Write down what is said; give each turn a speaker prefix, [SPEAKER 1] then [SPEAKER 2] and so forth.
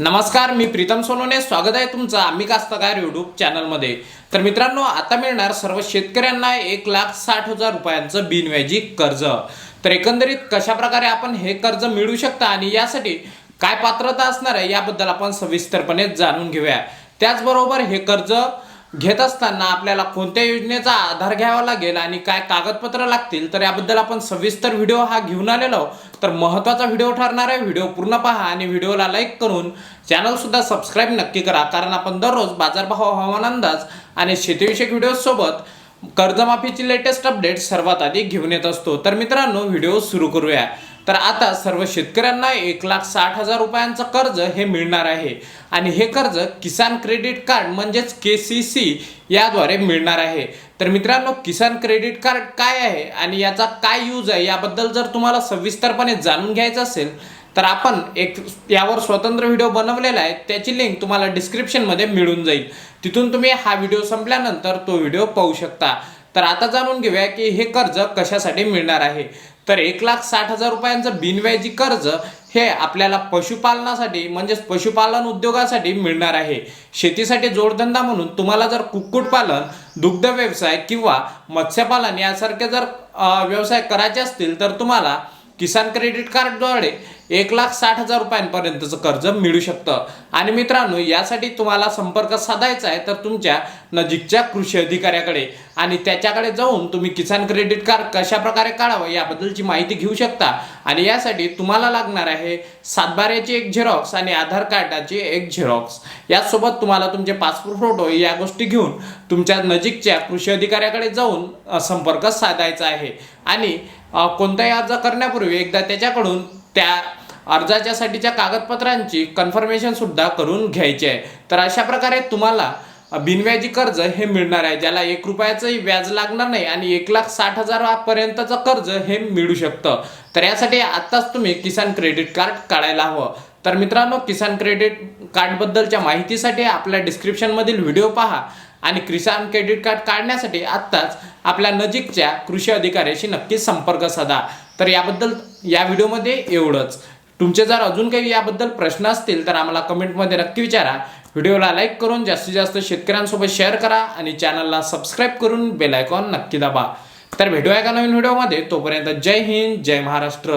[SPEAKER 1] नमस्कार मी प्रीतम सोनोने. स्वागत आहे तुमचं आम्ही कास्तकार युट्यूब चॅनलमध्ये तर मित्रांनो आता मिळणार सर्व शेतकऱ्यांना एक लाख साठ हजार रुपयांचं बिनव्याजी कर्ज. तर एकंदरीत कशा प्रकारे आपण हे कर्ज मिळू शकता आणि यासाठी काय पात्रता असणार आहे याबद्दल आपण सविस्तरपणे जाणून घेऊया. त्याचबरोबर हे कर्ज घेत असताना आपल्याला कोणत्या योजनेचा आधार घ्यावा लागेल आणि काय कागदपत्र लागतील तर याबद्दल आपण सविस्तर व्हिडिओ हा घेऊन आलेलो तर महत्त्वाचा व्हिडिओ ठरणार आहे. व्हिडिओ पूर्ण पहा आणि व्हिडिओला लाईक करून चॅनलसुद्धा सबस्क्राईब नक्की करा. कारण आपण दररोज बाजारभाव हवामान अंदाज आणि शेतीविषयक व्हिडिओसोबत कर्जमाफीची लेटेस्ट अपडेट सर्वात आधी घेऊन येत असतो. तर मित्रांनो व्हिडिओ सुरू करूया. तर आता सर्व शेतकऱ्यांना एक लाख साठ हजार रुपयांचं कर्ज हे मिळणार आहे. आणि हे कर्ज किसान क्रेडिट कार्ड म्हणजेच के सी सी याद्वारे मिळणार आहे. तर मित्रांनो किसान क्रेडिट कार्ड काय आहे आणि याचा काय यूज आहे याबद्दल जर तुम्हाला सविस्तरपणे जाणून घ्यायचं असेल तर आपण एक यावर स्वतंत्र व्हिडिओ बनवलेला आहे. त्याची लिंक तुम्हाला डिस्क्रिप्शनमध्ये मिळून जाईल. तिथून तुम्ही हा व्हिडिओ संपल्यानंतर तो व्हिडिओ पाहू शकता. तर आता जाणून घेऊया की हे कर्ज कशासाठी मिळणार आहे. तर एक लाख साठ हजार रुपयांचं बिनव्याजी कर्ज हे आपल्याला पशुपालनासाठी म्हणजेच पशुपालन उद्योगासाठी मिळणार आहे. शेतीसाठी जोडधंदा म्हणून तुम्हाला जर कुक्कुटपालन दुग्ध व्यवसाय किंवा मत्स्यपालन यासारखे जर व्यवसाय करायचे असतील तर तुम्हाला किसान क्रेडिट कार्डद्वारे एक लाख साठ हजार रुपयांपर्यंतचं कर्ज मिळू शकतं. आणि मित्रांनो यासाठी तुम्हाला संपर्क साधायचा आहे तर तुमच्या नजीकच्या कृषी अधिकाऱ्याकडे आणि त्याच्याकडे जाऊन तुम्ही किसान क्रेडिट कार्ड कशा प्रकारे काढावं याबद्दलची माहिती घेऊ शकता. आणि यासाठी तुम्हाला लागणार आहे सातबाऱ्याची एक झेरॉक्स आणि आधार कार्डाची एक झेरॉक्स. यासोबत तुम्हाला तुमचे पासपोर्ट फोटो या गोष्टी घेऊन तुमच्या नजीकच्या कृषी अधिकाऱ्याकडे जाऊन संपर्क साधायचा आहे. आणि कोणताही अर्ज करण्यापूर्वी एकदा त्याच्याकडून त्या अर्जाच्यासाठीच्या कागदपत्रांची कन्फर्मेशन सुद्धा करून घ्यायची आहे. तर अशा प्रकारे तुम्हाला बिनव्याजी कर्ज हे मिळणार आहे. ज्याला एक रुपयाचंही व्याज लागणार नाही आणि एक लाख साठ हजारापर्यंतचं कर्ज हे मिळू शकतं. तर यासाठी आत्ताच तुम्ही किसान क्रेडिट कार्ड काढायला हवं. तर मित्रांनो किसान क्रेडिट कार्डबद्दलच्या माहितीसाठी आपल्या डिस्क्रिप्शनमधील व्हिडिओ पहा आणि किसान क्रेडिट कार्ड काढण्यासाठी आत्ताच आपल्या नजीकच्या कृषी अधिकाऱ्याशी नक्की संपर्क साधा. तर याबद्दल या व्हिडिओमध्ये एवढंच. तुमचे जर अजून काही याबद्दल प्रश्न असतील तर आम्हाला कमेंटमध्ये नक्की विचारा. व्हिडिओला लाईक करून जास्तीत जास्त शेतकऱ्यांसोबत शेअर करा आणि चॅनलला सबस्क्राईब करून बेल आयकॉन नक्की दाबा. तर भेटूया एका नवीन व्हिडिओमध्ये. तोपर्यंत जय हिंद जय महाराष्ट्र.